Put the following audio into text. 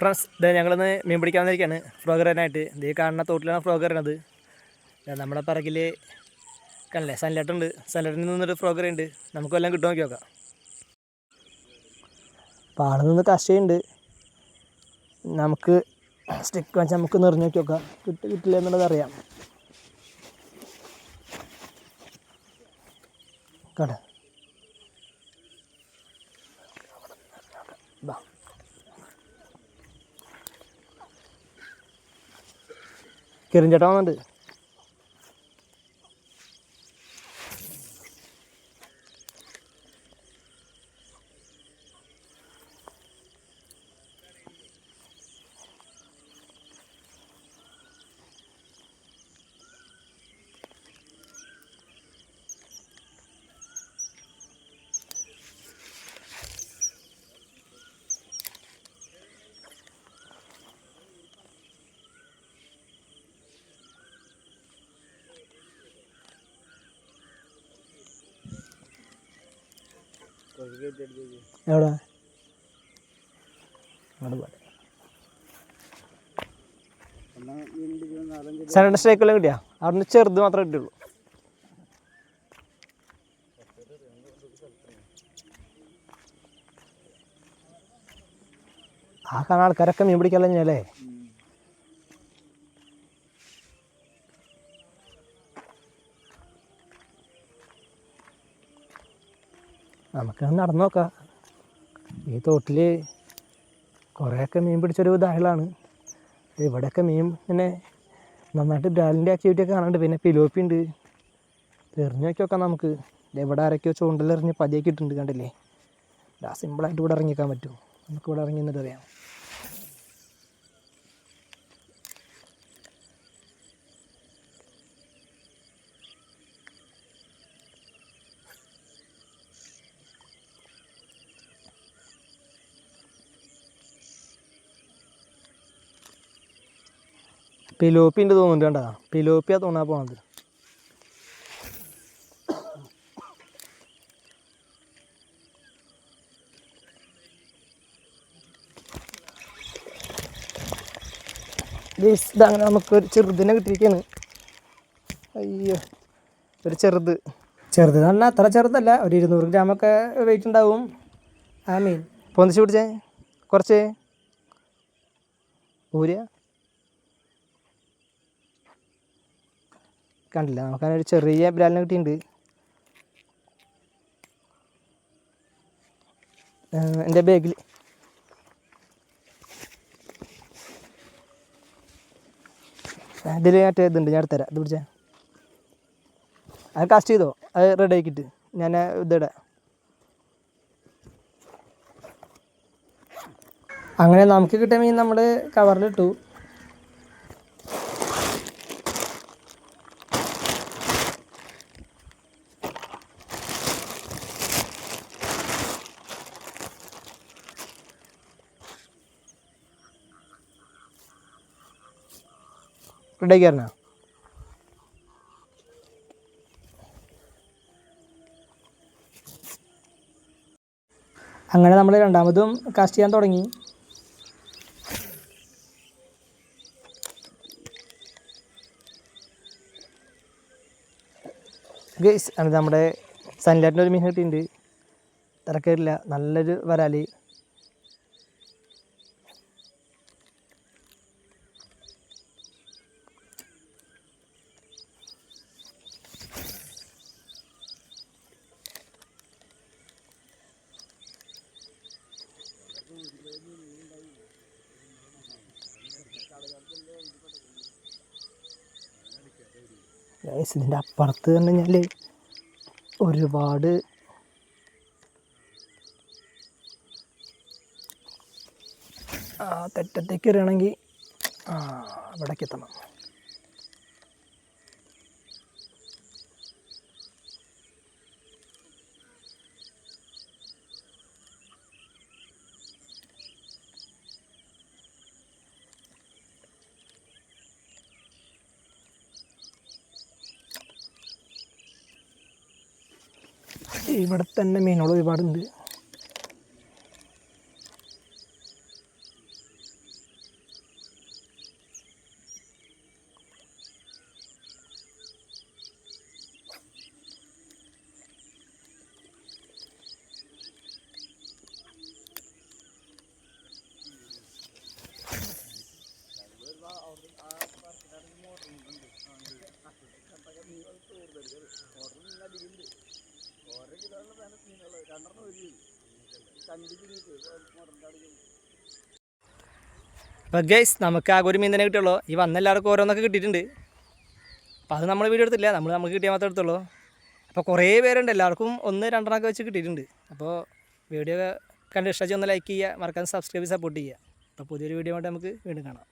Friends ഇത് ഞങ്ങളിന്ന് മീൻ പിടിക്കാൻ വന്നിരിക്കുകയാണ് ഫ്രോഗർ വരാനായിട്ട് ഇത് കാണുന്ന തോട്ടിലാണ് ഫ്രോഗർ വരണത് നമ്മുടെ പിറകിൽ സൺലൈറ്റ് സൺലൈറ്റുണ്ട് സൺലൈറ്റിൽ നിന്നൊരു ഫ്രോഗർ ഉണ്ട് നമുക്ക് വല്ലതും കിട്ടും നോക്കി. നോക്കാം ആളിൽ നിന്ന് കശയുണ്ട് നമുക്ക് സ്റ്റിക്ക് വെച്ച് നമുക്ക് നിറഞ്ഞു നോക്കി നോക്കാം. കിട്ടി കിട്ടില്ല എന്നുള്ളത് അറിയാം. കട കിരിഞ്ചേട്ടാ വന്നിട്ടുണ്ട്. എവിടെ? സെവൻ സ്ട്രൈക്ക് വല്ലതും കിട്ടിയാ? അവിടുന്ന് ചെറുത് മാത്രമേ കിട്ടിയുള്ളൂ. ആ കാണാൻ ആൾക്കാരൊക്കെ മീൻ പിടിക്കാല്ലോ നമുക്ക് നടന്നു നോക്കാം. ഈ തോട്ടിൽ കുറേയൊക്കെ മീൻ പിടിച്ചൊരു ഉദാഹരണമാണ് ഇവിടെയൊക്കെ മീൻ ഇങ്ങനെ നന്നായിട്ട് ബ്രാലിന്റെ ആക്ടിവിറ്റി ഒക്കെ കാണാനുണ്ട്. പിന്നെ പിലോപ്പി ഉണ്ട്. എറിഞ്ഞു നോക്കി നോക്കാം നമുക്ക്. ഇവിടെ ആരൊക്കെയോ ചൂണ്ടലെറിഞ്ഞ് പതിയൊക്കെ ഇട്ടുണ്ട് കണ്ടില്ലേ? സിമ്പിളായിട്ട് ഇവിടെ ഇറങ്ങിക്കാൻ പറ്റും നമുക്ക് ഇവിടെ ഇറങ്ങി നിന്നിട്ട് അറിയാം. പിലോപ്പി ഉണ്ട് തോന്നുന്നുണ്ട് കണ്ടാ? പിലോപ്പിയാ തോന്നാ പോണത്. ഇതങ്ങനെ നമുക്ക് ഒരു ചെറുതിനെ കിട്ടിയിരിക്കുകയാണ് അയ്യോ ഒരു ചെറുത്. ചെറുത് പറഞ്ഞാൽ അത്ര ചെറുതല്ല ഒരു ഇരുന്നൂറ് ഗ്രാമൊക്കെ വെയിറ്റ് ഉണ്ടാവും. ആ മീൻ പൊന്തിച്ച് പിടിച്ചേ? കുറച്ച്? ഊരിയ? കണ്ടില്ല. നമുക്കങ്ങനെ ഒരു ചെറിയ ബ്രാലിനെ കിട്ടിയിട്ടുണ്ട്. എന്റെ ബാഗിൽ ഇതിൽ മറ്റേ ഇതുണ്ട് ഞാൻ എടുത്തരാം ഇത് പിടിച്ചാൽ അത് കാസ്റ്റ് ചെയ്തോ? അത് റെഡി ആക്കിയിട്ട്. ഞാൻ ഇതിടാം അങ്ങനെ നമുക്ക് കിട്ടിയ മീൻ നമ്മൾ കവറിലിട്ടു റെഡിയാക്കി തരണോ അങ്ങനെ നമ്മൾ രണ്ടാമതും കാസ്റ്റ് ചെയ്യാൻ തുടങ്ങി. ഗൈസ് അത് നമ്മുടെ സൺലൈറ്റിന്റെ ഒരു മീൻ കിട്ടിയിട്ടുണ്ട്. തിരക്കേടില്ല. നല്ലൊരു വരാൽ. ഗൈസ് ഇതിന്റെ അപ്പുറത്ത് എന്ന് കഴിഞ്ഞാൽ ഒരുപാട് ആ തെറ്റത്തേക്ക് വരികയാണെങ്കിൽ ആ അവിടേക്ക് എത്തണം. ഇവിടെ തന്നെ മീനുകൾ ഒരുപാടുണ്ട്. അപ്പോൾ ഗൈസ് നമുക്ക് ആകെ ഒരു മീൻ തന്നെ കിട്ടുള്ളൂ ഈ വന്ന എല്ലാവർക്കും ഓരോന്നൊക്കെ കിട്ടിയിട്ടുണ്ട്. അപ്പോൾ അത് നമ്മൾ വീഡിയോ എടുത്തില്ല. നമ്മൾ നമുക്ക് കിട്ടിയാൽ മാത്രമേ എടുത്തുള്ളൂ. അപ്പോൾ കുറേ പേരുണ്ട്. എല്ലാവർക്കും ഒന്ന് രണ്ടെണ്ണമൊക്കെ വെച്ച് കിട്ടിയിട്ടുണ്ട്. അപ്പോൾ വീഡിയോ കണ്ട് ഇഷ്ടം ഒന്ന് ലൈക്ക് ചെയ്യുക. മറക്കാതെ സബ്സ്ക്രൈബ് സപ്പോർട്ട് ചെയ്യുക. അപ്പോൾ പുതിയൊരു വീഡിയോ ആയിട്ട് നമുക്ക് വീണ്ടും കാണാം.